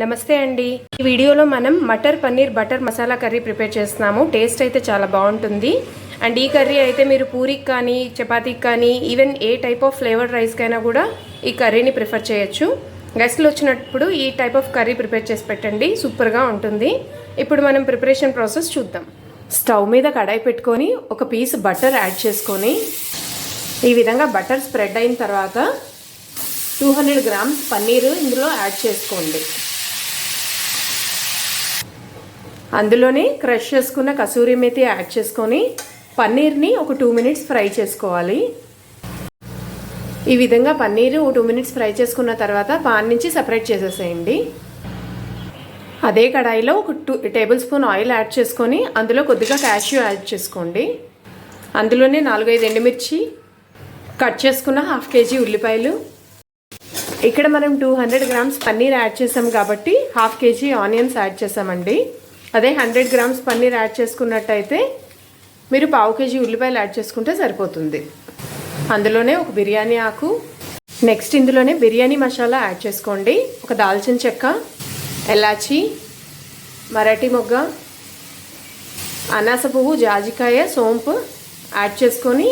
నమస్తే అండి. ఈ వీడియోలో మనం matar paneer butter masala curry prepare చేస్తున్నాము. టేస్ట్ అయితే చాలా బాగుంటుంది. అండ్ ఈ కర్రీ అయితే మీరు పూరికి కానీ చపాతీకి కానీ even a type of flavoured రైస్కైనా కూడా ఈ కర్రీని ప్రిఫర్ చేయొచ్చు. గెస్ట్లు వచ్చినప్పుడు ఈ టైప్ ఆఫ్ కర్రీ ప్రిపేర్ చేసి పెట్టండి. సూపర్గా ఉంటుంది. ఇప్పుడు మనం ప్రిపరేషన్ ప్రాసెస్ చూద్దాం. స్టవ్ మీద కడాయి పెట్టుకొని ఒక పీస్ బటర్ యాడ్ చేసుకొని ఈ విధంగా బటర్ స్ప్రెడ్ అయిన తర్వాత టూ హండ్రెడ్ గ్రామ్స్ పన్నీర్ ఇందులో యాడ్ చేసుకోండి. అందులోనే క్రష్ చేసుకున్న కసూరి మేతి యాడ్ చేసుకొని పన్నీర్ని ఒక టూ మినిట్స్ ఫ్రై చేసుకోవాలి. ఈ విధంగా పన్నీరు ఒక టూ మినిట్స్ ఫ్రై చేసుకున్న తర్వాత పాన్ నుంచి సపరేట్ చేసేసేయండి. అదే కడాయిలో ఒక two tablespoon oil add చేసుకొని అందులో కొద్దిగా క్యాష్యూ యాడ్ చేసుకోండి. అందులోనే నాలుగైదు ఎండుమిర్చి కట్ చేసుకున్న హాఫ్ కేజీ ఉల్లిపాయలు. ఇక్కడ మనం two hundred grams paneer add చేసాం కాబట్టి హాఫ్ కేజీ ఆనియన్స్ యాడ్ చేసామండి. అదే హండ్రెడ్ గ్రామ్స్ పన్నీర్ యాడ్ చేసుకున్నట్టయితే మీరు పావు కేజీ ఉల్లిపాయలు యాడ్ చేసుకుంటే సరిపోతుంది. అందులోనే ఒక బిర్యానీ ఆకు. నెక్స్ట్ ఇందులోనే బిర్యానీ మసాలా యాడ్ చేసుకోండి. ఒక దాల్చిన చెక్క ఎలాచి మరాఠీ మొగ్గ అనాస పువ్వు జాజికాయ సోంపు యాడ్ చేసుకొని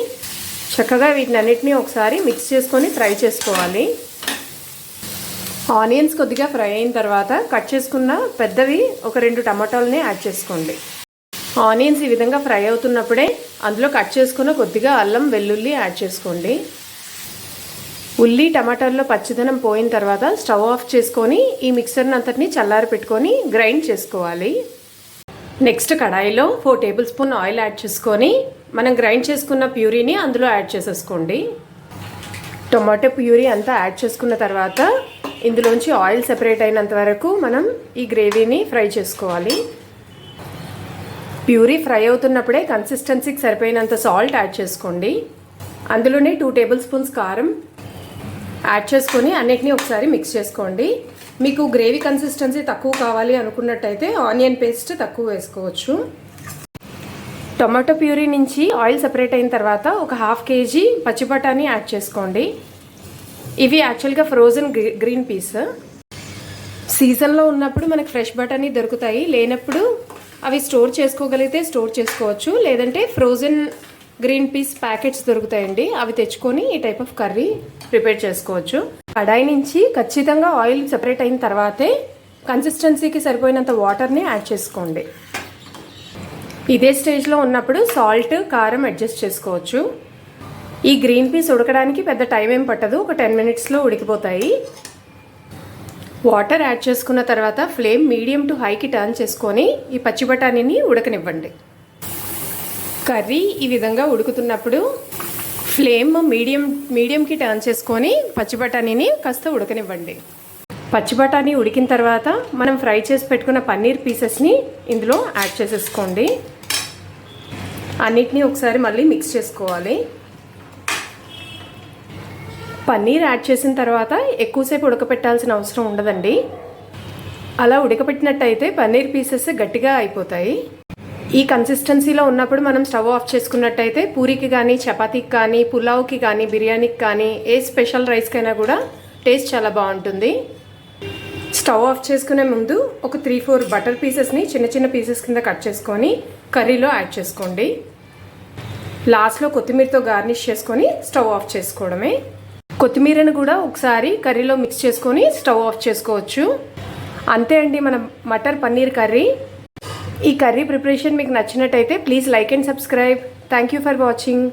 చక్కగా వీటిని అన్నిటినీ ఒకసారి మిక్స్ చేసుకొని ఫ్రై చేసుకోవాలి. ఆనియన్స్ కొద్దిగా ఫ్రై అయిన తర్వాత కట్ చేసుకున్న పెద్దవి ఒక రెండు టమాటాలని యాడ్ చేసుకోండి. ఆనియన్స్ ఈ విధంగా ఫ్రై అవుతున్నప్పుడే అందులో కట్ చేసుకున్న కొద్దిగా అల్లం వెల్లుల్లి యాడ్ చేసుకోండి. ఉల్లి టమాటాల్లో పచ్చిదనం పోయిన తర్వాత స్టవ్ ఆఫ్ చేసుకొని ఈ మిక్సర్ని అంతటిని చల్లారి పెట్టుకొని గ్రైండ్ చేసుకోవాలి. నెక్స్ట్ కడాయిలో four tablespoon oil add చేసుకొని మనం గ్రైండ్ చేసుకున్న ప్యూరీని అందులో యాడ్ చేసేసుకోండి. టొమాటో ప్యూరీ అంతా యాడ్ చేసుకున్న తర్వాత ఇందులోంచి ఆయిల్ సెపరేట్ అయినంత వరకు మనం ఈ గ్రేవీని ఫ్రై చేసుకోవాలి. ప్యూరీ ఫ్రై అవుతున్నప్పుడే కన్సిస్టెన్సీకి సరిపోయినంత సాల్ట్ యాడ్ చేసుకోండి. అందులోనే టూ టేబుల్ స్పూన్స్ కారం యాడ్ చేసుకొని అన్నిటినీ ఒకసారి మిక్స్ చేసుకోండి. మీకు గ్రేవీ కన్సిస్టెన్సీ తక్కువ కావాలి అనుకున్నట్టయితే ఆనియన్ పేస్ట్ తక్కువ వేసుకోవచ్చు. టొమాటో ప్యూరీ నుంచి ఆయిల్ సెపరేట్ అయిన తర్వాత ఒక హాఫ్ కేజీ పచ్చి బఠానీ యాడ్ చేసుకోండి. ఇవి యాక్చువల్గా ఫ్రోజన్ గ్రీన్ పీస్ సీజన్లో ఉన్నప్పుడు మనకు ఫ్రెష్ బఠానీ దొరుకుతాయి. లేనప్పుడు అవి స్టోర్ చేసుకోగలిగితే స్టోర్ చేసుకోవచ్చు. లేదంటే ఫ్రోజన్ గ్రీన్ పీస్ ప్యాకెట్స్ దొరుకుతాయండి. అవి తెచ్చుకొని ఈ టైప్ ఆఫ్ కర్రీ ప్రిపేర్ చేసుకోవచ్చు. కడాయి నుంచి ఖచ్చితంగా ఆయిల్ సెపరేట్ అయిన తర్వాతే కన్సిస్టెన్సీకి సరిపోయినంత వాటర్ని యాడ్ చేసుకోండి. ఇదే స్టేజ్లో ఉన్నప్పుడు సాల్ట్ కారం అడ్జస్ట్ చేసుకోవచ్చు. ఈ గ్రీన్ పీస్ ఉడకడానికి పెద్ద టైం ఏం పట్టదు. ఒక టెన్ మినిట్స్లో ఉడికిపోతాయి. వాటర్ యాడ్ చేసుకున్న తర్వాత ఫ్లేమ్ మీడియం టు హైకి టర్న్ చేసుకొని ఈ పచ్చి బఠానీని ఉడకనివ్వండి. కర్రీ ఈ విధంగా ఉడుకుతున్నప్పుడు ఫ్లేమ్ మీడియం మీడియంకి టర్న్ చేసుకొని పచ్చి బఠానీని కాస్త ఉడకనివ్వండి. పచ్చి బఠానీ ఉడికిన తర్వాత మనం ఫ్రై చేసి పెట్టుకున్న పన్నీర్ పీసెస్ని ఇందులో యాడ్ చేసేసుకోండి. అన్నిటినీ ఒకసారి మళ్ళీ మిక్స్ చేసుకోవాలి. పన్నీర్ యాడ్ చేసిన తర్వాత ఎక్కువసేపు ఉడకపెట్టాల్సిన అవసరం ఉండదండి. అలా ఉడకపెట్టినట్టయితే పన్నీర్ పీసెస్ గట్టిగా అయిపోతాయి. ఈ కన్సిస్టెన్సీలో ఉన్నప్పుడు మనం స్టవ్ ఆఫ్ చేసుకున్నట్టయితే పూరికి కానీ చపాతీకి కానీ పులావ్కి కానీ బిర్యానీకి కానీ ఏ స్పెషల్ రైస్కైనా కూడా టేస్ట్ చాలా బాగుంటుంది. స్టవ్ ఆఫ్ చేసుకునే ముందు ఒక త్రీ ఫోర్ బటర్ పీసెస్ని చిన్న చిన్న పీసెస్ కింద కట్ చేసుకొని కర్రీలో యాడ్ చేసుకోండి. లాస్ట్లో కొత్తిమీరతో గార్నిష్ చేసుకొని స్టవ్ ఆఫ్ చేసుకోవడమే. కొత్తిమీరను కూడా ఒకసారి కర్రీలో మిక్స్ చేసుకొని స్టవ్ ఆఫ్ చేసుకోవచ్చు. అంతే అండి మన మటర్ పన్నీర్ కర్రీ. ఈ కర్రీ ప్రిపరేషన్ మీకు నచ్చినట్టయితే please like and subscribe. Thank you for watching